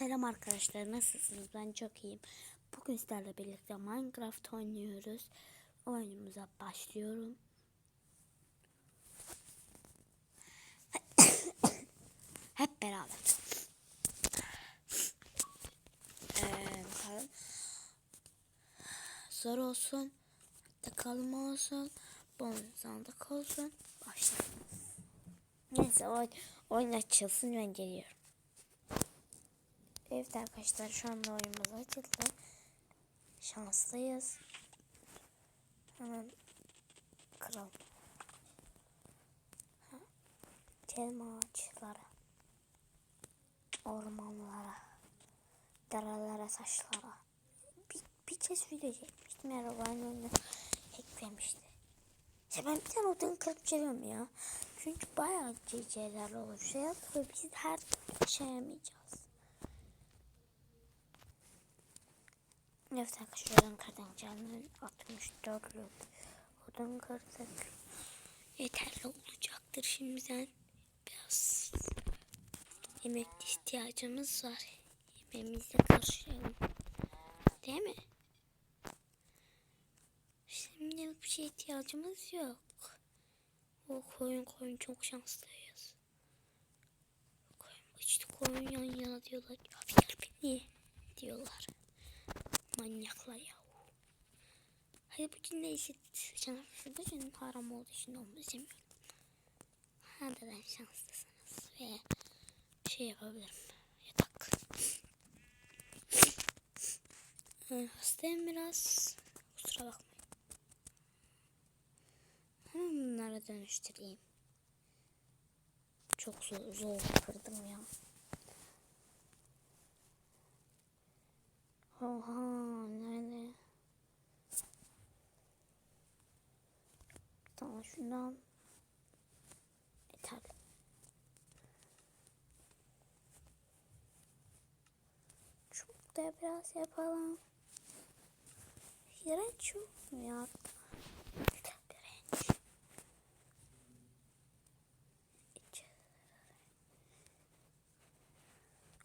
Selam arkadaşlar nasılsınız? Ben çok iyiyim. Bugün sizlerle birlikte Minecraft oynuyoruz. Oyunumuza başlıyorum. Hep beraber. Ee. Zor olsun. Takalım olsun. Bonus sandık olsun. Başlayalım. Neyse oyun, oyun açılsın ben geliyorum. Evet arkadaşlar şu anda oyunumuz açıldı. Şanslıyız. Hemen kıralım. Ha, Gelme ağaçlara. Ormanlara. Derelere, taşlara. Bir, bir kez video çekmiştim. Arabanın önüne eklemişti. İşte ben bir tane odun kırıp geliyorum ya. Çünkü bayağı CC'ler oluşuyor. Ve biz her şey yapamayacağız. Evet arkadaşlar odun kırdım canlı 64'lük odun kırdık. Yeterli olacaktır şimdiden. Biraz yemek ihtiyacımız var. Yemeğimizle karıştıralım. Değil mi? Şimdi bir şey ihtiyacımız yok. O koyun koyun çok şanslıyız. Koyun işte koyun yan yana diyorlar. Abi gel beni diyorlar. Manyaklar ya. Hayır bugün neyse canım bugün haram olduğu için onu izlemiyorum. Hadi ben şanslısınız ve şey yapabilirim. Yatak. Ee, Hastayım biraz. Kusura bakmayın. Hemen bunları dönüştüreyim. Çok zor, zor kırdım ya. Oha nerede? Tamam şundan yeter. Çok da biraz yapalım. İğrenç yok ya? İğrenç. İç.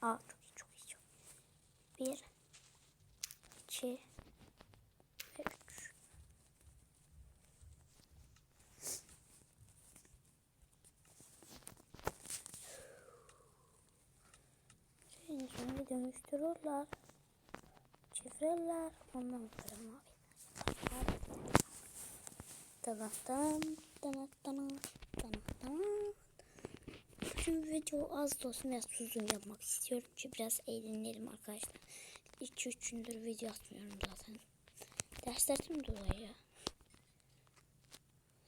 Aa çok iyi çok iyi çok iyi. Bir. 2 dönüştürürler. Çevirirler. Ondan sonra mavi. Tanıttan, tanıttan, tanıttan. Bugün video az da olsun biraz uzun yapmak istiyorum. Çünkü biraz eğlenelim arkadaşlar. 2-3 gündür video atmıyorum zaten. Derslerim dolayı.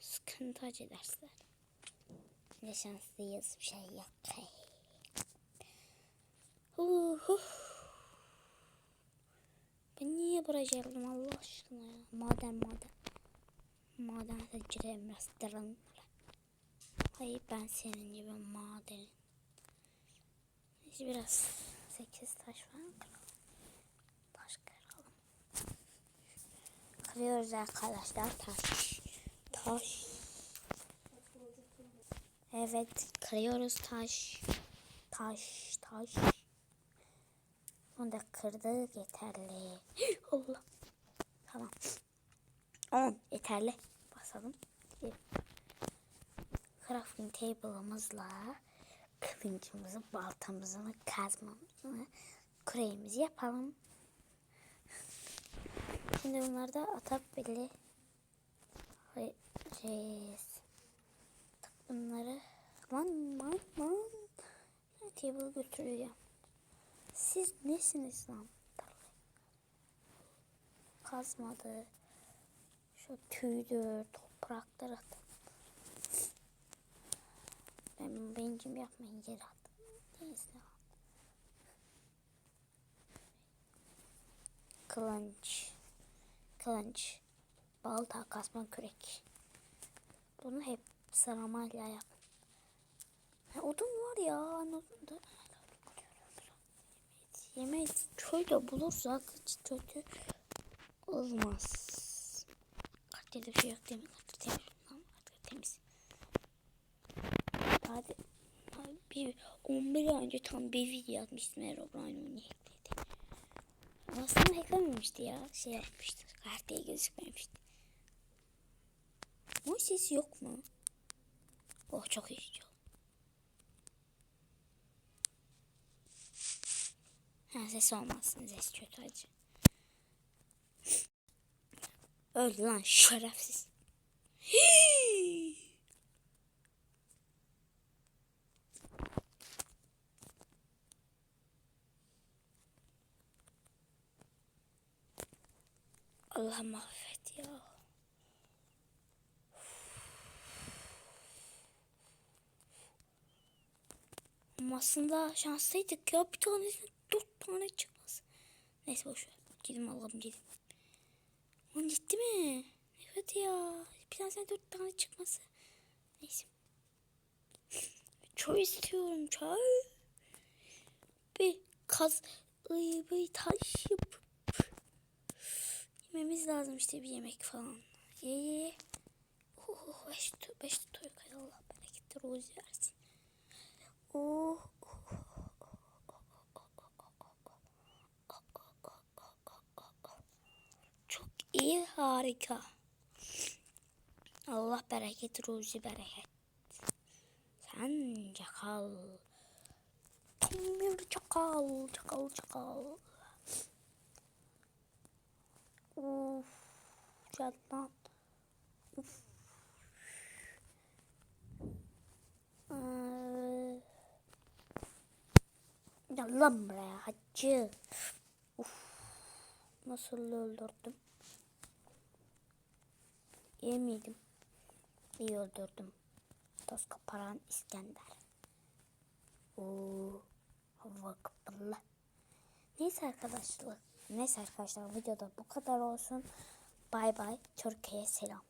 Sıkıntı acı dersler. Ne şanslıyız bir şey yok. Uhu. Ben niye buraya geldim Allah aşkına ya. Maden maden. Maden biraz derinlere. Hayır ben senin gibi maden. Biraz 8 taş falan kıralım. Taş kıralım. Kırıyoruz arkadaşlar taş. Taş. Evet kırıyoruz taş. Taş taş. Onu da kırdık yeterli. Allah. Tamam. On yeterli. Basalım. Crafting table'ımızla kılıncımızı, baltamızı, kazmamızı, küreğimizi yapalım. Şimdi bunları da atabiliriz. Bunları lan lan lan table götürüyorum. Siz nesiniz lan? Kazmadı. Şu tüydür, topraklar atın. Ben bencim yapmayın geri attım. Neyse. Kılınç. Kılınç. Balta, kasma, kürek. Bunu hep sırayla yap. Ha, odun var ya. Odun da. Yemeği şöyle bulursak hiç kötü olmaz. Katilde bir şey yok değil mi? Katil temiz. Lan, katil temiz. Hadi. Hadi. bir 11 ay önce tam bir video atmıştım Herobrine onu hackledi. Aslında hacklememişti ya. Şey yapmıştı. Kartaya gözükmemişti. Ama ses yok mu? Oh çok iyi. Çok. Ha ses olmazsın. Ses kötü acı. Öldü lan şerefsiz. Hii! Allah'ım affet ya. Aslında şanslıydık ya. Bir tanesine dört tane çıkmaz. Neyse boş ver. Gidelim alalım gidelim. Lan gitti mi? Evet ya. Tanesine dört tane çıkması. Neyse. Çay istiyorum çay. Bir kaz bir taş yapıp yememiz lazım işte bir yemek falan. Ye ye ye. Oh, beş, tu- beş tutuyor kay Allah bereketli roz versin. Oh, çok iyi harika. Allah bereket ruzi bereket. Sen çakal. Tam bir çakal. Çakal çakal. Uf. Canlan. Uf. Ee, Gel lan buraya hacı. Uf. Nasıl öldürdüm? İyi miydim? İyi öldürdüm. Toz kaparan İskender. Oo, hava kapalı. Neyse arkadaşlar. Neyse arkadaşlar videoda bu kadar olsun. Bay bay. Türkiye'ye selam.